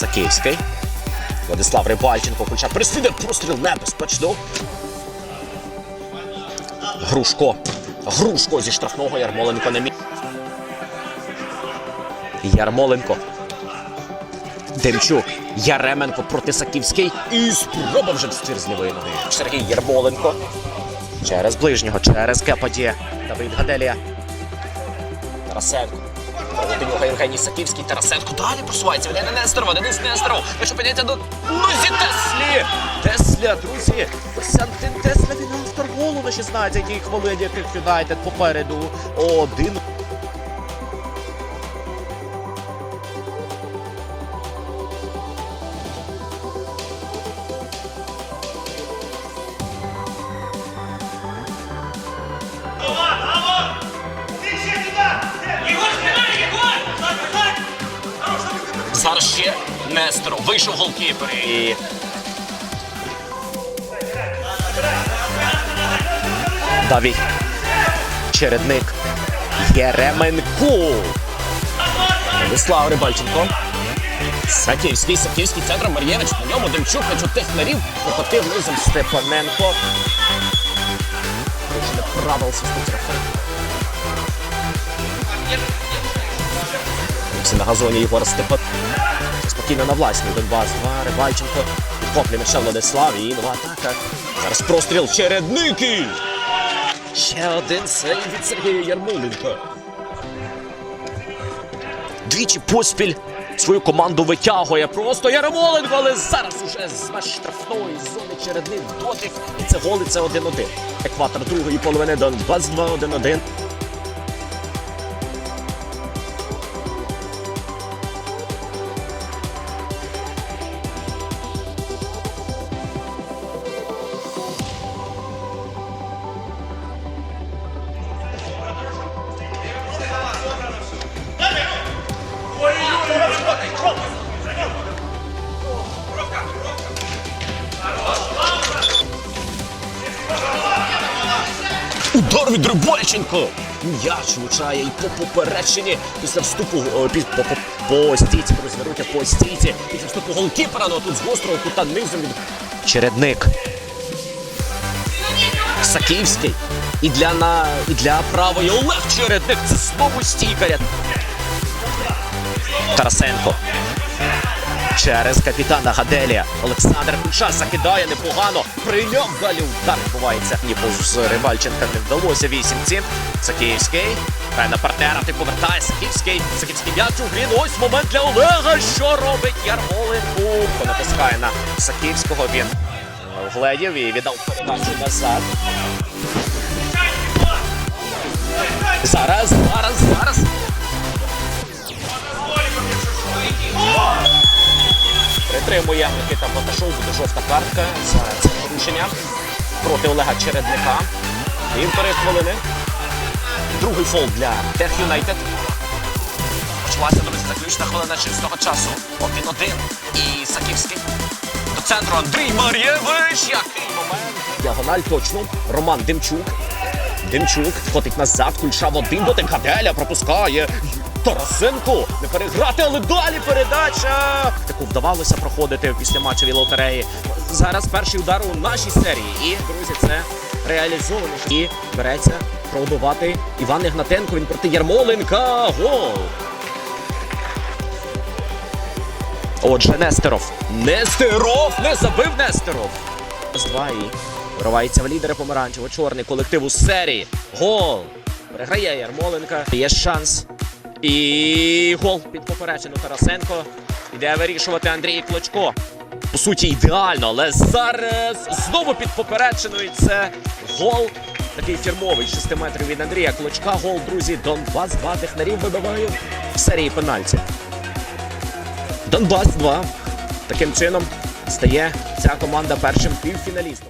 Саківський. Владислав Рибальченко хоча переслідує простріл небезпечно. Грушко. Грушко зі штрафного Ярмоленко не міг. Ярмоленко. Демчук. Яременко проти Саківський. І спроба вже ствір з лівої ноги. Сергій Ярмоленко. Через ближнього, через Кепаді. Давид Гаделія. Тарасенко. Позитивуха Євгеній Саківський, Тарасенко. Далі просувається Віляна Нестерова, Денис Ви що підійдеться до Лузі Теслі. Тесля, друзі. Костянтин Тесля, він автор голу на 16-й хвилині. Крик Юнайтед попереду один. Ще Вийшов голкіпер. І Давій. Чередник. Єременко. Владислав Рибальченко. Саківський, Саківський центр Мар'євич. На ньому Демчук на технарів. Покотив низом Степаненко. Дуже неправил свистить рефер. Всі на газоні Єгор Степан. Спокійно на власній Донбас. Два Рибальченко. Підхоплює м'яча Владислав і нова атака. Зараз простріл Чередники. Ще один сейв від Сергія Ярмоленка. Двічі поспіль свою команду витягує просто Ярмоленко, але зараз уже з штрафної зони чередник дотик. І це голи, це 1-1. Екватор другої половини Донбас 2-1-1. Удар від Рибальченко. М'яч влучає і по поперечині після вступу під, по, по, по стійці, розвернуття по стійці. Після вступу голкіпера, ну а тут з гострого кута низом від... Чередник. Саківський. І для, на, і для правої Олег Чередник. Це знову стійка. Тарасенко. Через капітана Гаделія. Олександр Куша закидає непогано. Прийняв далі удар відбувається. Ні, з Рибальченка не вдалося вісімці. Саківський. Грає на партнера, ти повертає Саківський. Саківський м'яч у грі. Ну, Ось момент для Олега. Що робить Ярмоленко? Натискає на Саківського. Він вгледів і віддав передачу назад. Зараз, зараз, зараз. Притримує Микита Баташов, буде жовта картка за це порушення проти Олега Чередника. Півтори хвилини. Другий фол для Тех Юнайтед. Почалася, друзі, заключна хвилина чистого часу. Один-один. І Саківський. До центру Андрій Мар'євич. Який момент. Діагональ точно. Роман Демчук. Демчук входить назад, кульша один дотик. Гаделя пропускає. Тарасенко не переграти, але далі передача. Таку вдавалося проходити після матчевій лотереї. Зараз перший удар у нашій серії. І, друзі, це реалізовано. І береться пробивати Іван Ігнатенко. Він проти Ярмоленка. Гол! Отже, Нестеров. Нестеров! Не забив Нестеров! З два і виривається в лідери помаранчево-чорний колектив у серії. Гол! Переграє Ярмоленка. Є шанс. І гол під поперечину Тарасенко. Іде вирішувати Андрій Клочко. По суті, ідеально, але зараз знову під поперечиною. Це гол. Такий фірмовий 6 метрів від Андрія Клочка. Гол, друзі. Донбас 2 технарів вибиває в серії пенальті. Донбас 2. Таким чином стає ця команда першим півфіналістом.